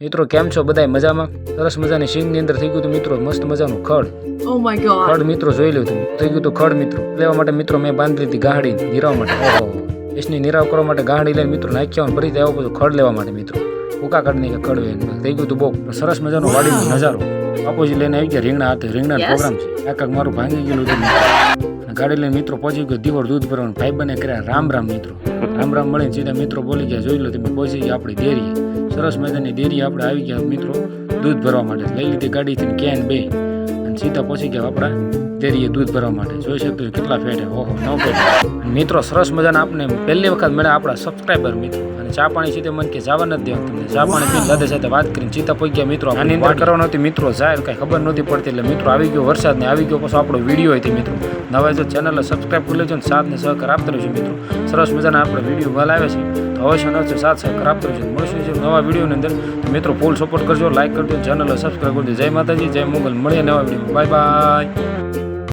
મિત્રો કેમ છો બધાય મજામાં? સરસ મજાની સિંગની અંદર થઈ ગયું હતું મિત્રો મસ્ત મજાનું ખડ. ઓ માય ગોડ ખડ મિત્રો જોઈ લ્યો તમે. થઈ ગયું હતું ખડ મિત્રો. લેવા માટે મિત્રો મેં બાંધી લીધી ગાહડી નિરાવ માટે. ઓહો. એસની નિરાવ કરવા માટે ગાહડી લઈને મિત્રો નાખ્યા ફરી આવ્યો બધું ખડ લેવા માટે મિત્રો. ઉકા કાઢની કે ખડ થઈ ગયું હતું બહુ. સરસ મજાનો વાડીનો નજારો. બાપુજી લઈને આવી ગયા રીંગણા હાથે. રીંગણા પ્રોગ્રામ છે. એક મારું ભાંગી ગયેલું હતું ગાડી લઈને મિત્રો પહોંચી ગયો દિવર દૂધ ભરવાનું. ભાઈ બને કર્યા, રામ રામ મિત્રો. રામ રામ મળીને સીધા મિત્રો બોલી ગયા, જોઈ લો તમે પહોંચી ગયા આપણી ડેરીએ સરસ મજાની ડેરી આપણે આવી ગયા મિત્રો, દૂધ ભરવા માટે. લઈ લીધી ગાડીથી કેન બે. અને સીધા પહોંચી ગયા આપણા ડેરીએ દૂધ ભરવા માટે. જોઈ શકતો કેટલા ફેટ ઓહો નવ ફેટ મિત્રો સરસ મજાના આપણે પહેલી વખત મળ્યા આપણા સબસ્ક્રાઈબર મિત્રો. અને ચા પાણી સીધે મન કે જવા નથી દેવા. તમને ચા પાણી પીને સાથે સાથે વાત કરીને સીધા પહોંચી ગયા મિત્રો. આની અંદર કરવાનો હતી મિત્રો જાય કઈ ખબર નહોતી પડતી એટલે મિત્રો આવી ગયો વરસાદ ને આવી ગયો પછી આપણો વીડિયો હતી મિત્રો. નવા જો ચેનલ સબસ્ક્રાઈબ કરી લેજો ને સાથ ને સહકાર આપતા રહેજો મિત્રો. સરસ મજાના આપણે વીડિયો વાલ આવે છે. તો ન છે સાથ સહકાર આપતા રહેજો મળશું છે નવા વિડીયોની અંદર. મિત્રો ફૂલ સપોર્ટ કરજો લાઈક કરજો ચેનલ સબસ્ક્રાઈબ કરજો જય માતાજી જય મોગલ. મળીએ નવા વીડિયો બાય બાય